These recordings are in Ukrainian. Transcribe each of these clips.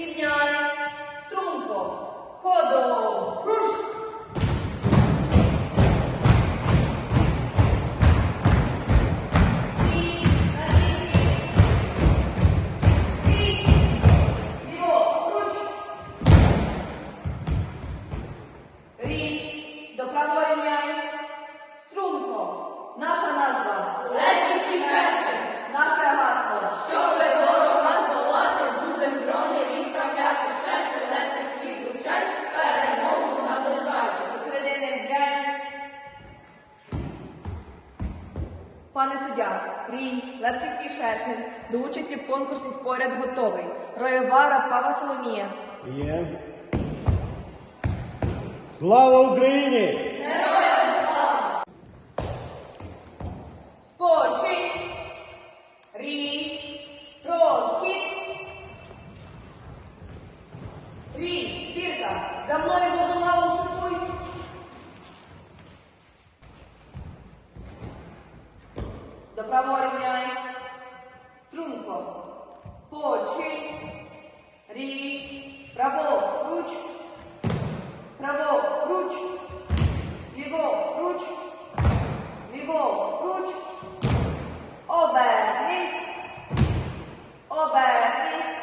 Рівняйсь, струнко, ходом, руш! Рі, до правого Пане Рій, Лепківський шершень до участі в конкурсі поряд готовий. Роєвара Пава Соломія. Є. Слава Україні! Героям слава! Спочинь. Рій. Розхід. Рій, спірка, за мною в одну лаву шикуйсь. Рівняйсь. Струнко. Спочинь. Рій. Право, руч. Право, руч. Ліво, руч. Ліво, руч. Обернись. Обернись.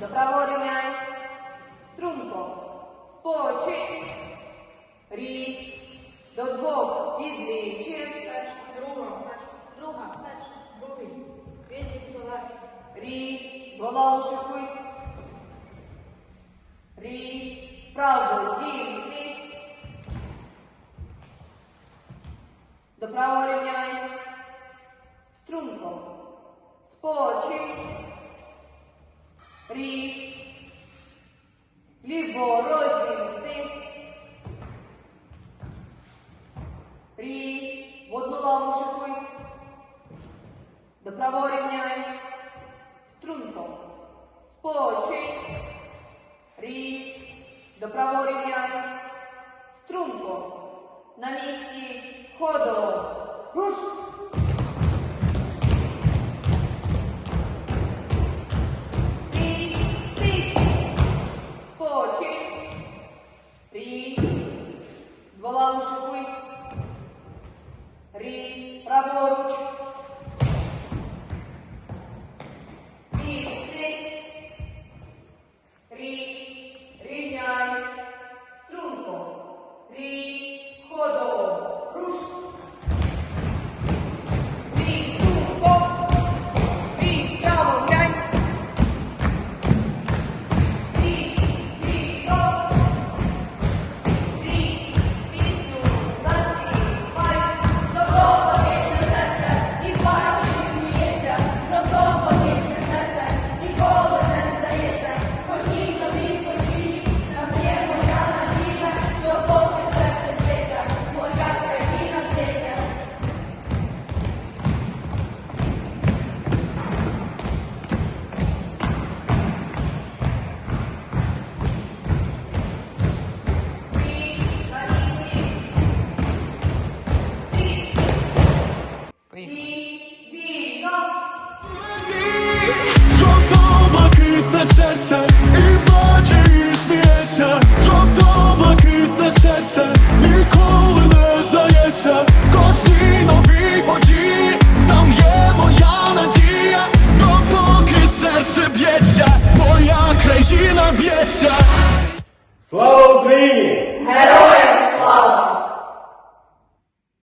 До правого рівняйсь. Струнко. Спочинь. Рік. До двох відлічив. Рік. Голову шикуйсь. Рік. Право зігнись. До правого рівняйсь. Струнко. Спочинь. Рік. Ліво розімтись. Рік. В одну лаву шикуйсь. До правого рівняйсь. Струнко. Спочинь. Рів. До правого рівняйсь. Струнко. На місці. Ходо. Руш.